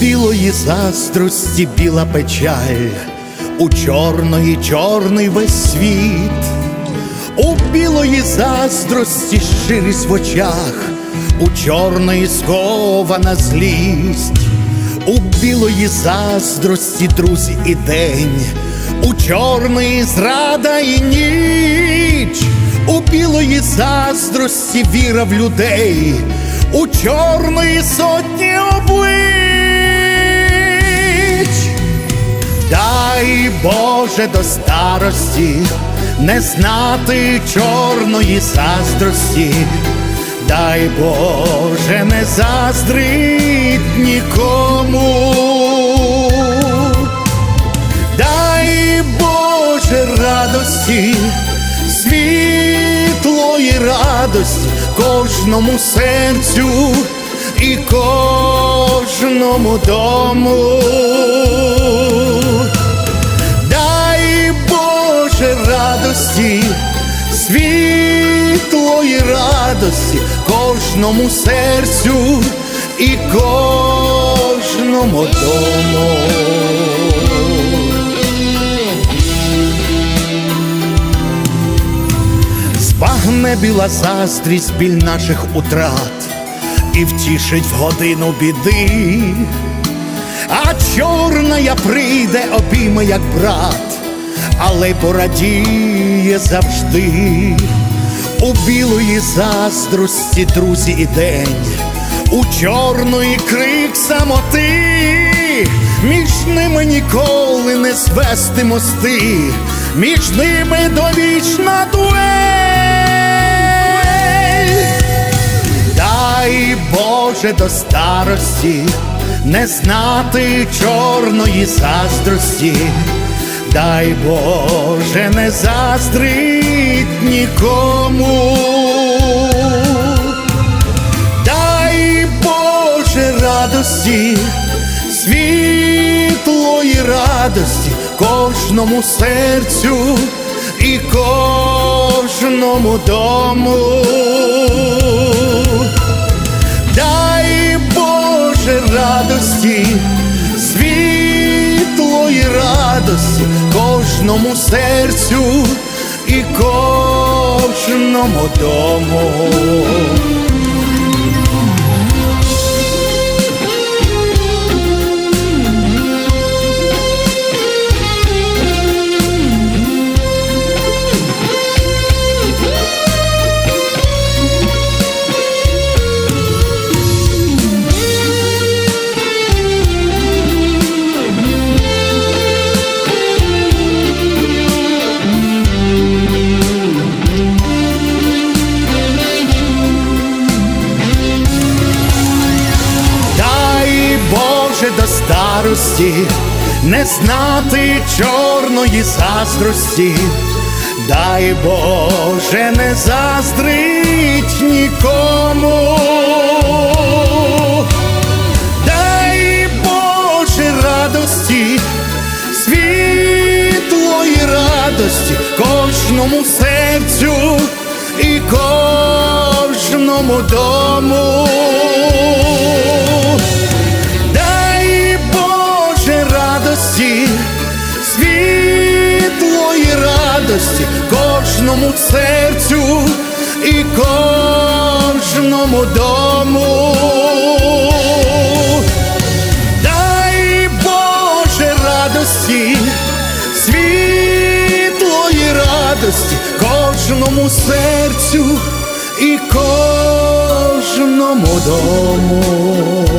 Білої заздрості біла печаль, у чорної чорний весь світ, у білої заздрості щирість в очах, у чорної скована злість, у білої заздрості, друзі, і день, у чорної зрада і ніч, у білої заздрості віра в людей, у чорної сотні облич. Дай Боже до старості не знати чорної заздрості, дай Боже не заздрить нікому, дай Боже радості, світлої радості кожному серцю і кожному дому. Радості кожному серцю і кожному дому. Збагне біла заздрість біль наших утрат і втішить в годину біди, а чорна я прийде, обійме, як брат, але порадіє завжди. У білої заздрості, друзі, і день, у чорної крик самоти, між ними ніколи не звести мости, між ними довічна дуель. Дай Боже до старості не знати чорної заздрості, дай Боже не заздрить нікому, дай Боже радості, світлої радості кожному серцю і кожному дому. Дай Боже радості, радості кожному серцю і кожному дому. До старості не знати чорної заздрості, дай Боже не заздрить нікому. Дай Боже радості, світлої радості кожному серцю і кожному дому. Радості, світлої радості кожному серцю і кожному дому.